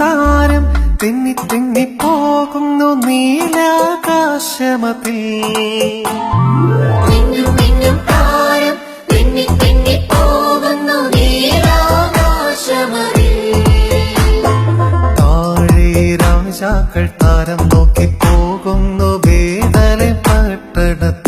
താരം തെന്നി തെന്നി പോകുന്നു നീലാകാശമതിൽ. മിന്നും താരം താഴെ രാജാക്കൾ താരം നോക്കി പോകുന്നു വേദന പട്ടണത്തിൽ.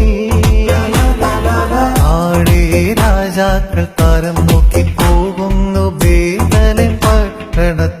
കാരണത്തെ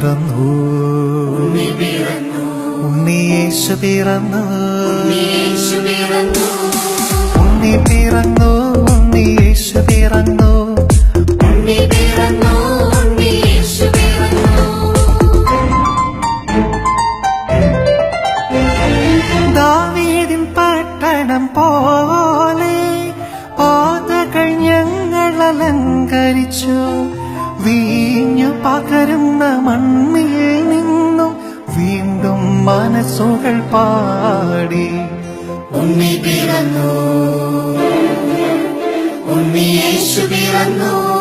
പിറന്നു. ഉണ്ണിയേശു പിറന്നു. ഉണ്ണി പിറന്നു ഉണ്ണിയേശു പിറന്നു. ഉണ്ണി പിറന്നു. ദാവീദിൻ പട്ടണം പോലെ പാതകൾ ഞങ്ങൾ അലങ്കരിച്ചു. വീഞ്ഞു പകരുന്ന മണ്ണിൽ നിന്നും വീണ്ടും മനസ്സുകൾ പാടി. ഉണ്ണി പിറന്നു. ഉണ്ണിയേശു പിറന്നു.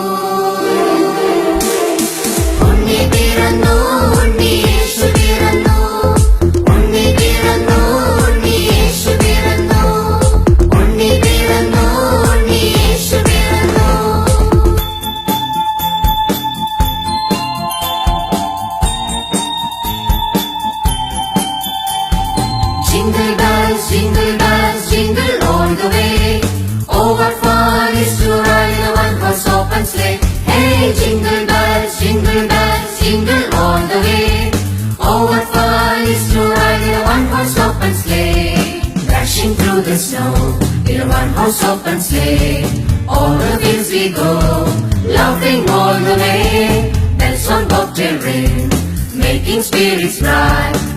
snow in a one horse open sleigh. All the fields we go, laughing all the way. Bells on bobtail ring, making spirits bright.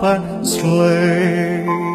and slay.